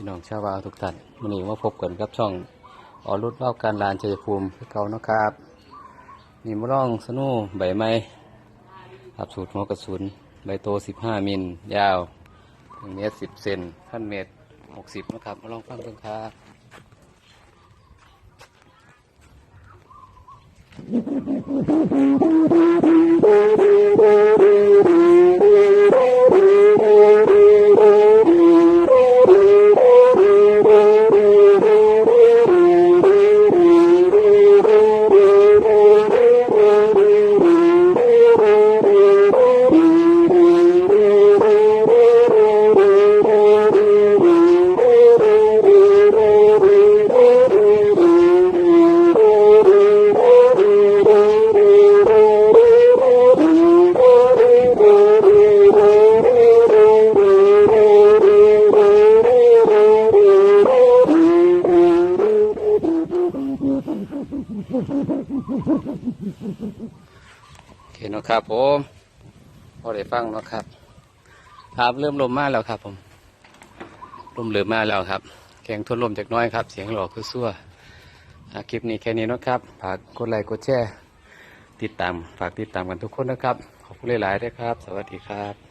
พี่น้องชาวบ้านทุกท่านวันนี้มาพบกันกับช่องออรุดเล่าการลานชัยภูมิเก่านะครับมีมะร่องสนูใบไม้ครับสูตรหัวกระสุน ใบโต 15 มิล ยาวถึงเมตร10 เซนขั้นเมตร 60 นะครับมาลองฟังกันครับ โอเคนะครับผมพอได้ฟังนะครับ ครับเริ่มลมมาแล้วครับ ผมลมเหลือมาแล้วครับแกงทวนลมจากน้อยครับ เสียงหลอกคือซั่วคลิปนี้แค่นี้นะครับฝากกดไลค์กดแชร์ติดตามฝากติดตามกันทุกคนนะครับ ขอบคุณหลายๆด้วยครับ สวัสดีครับ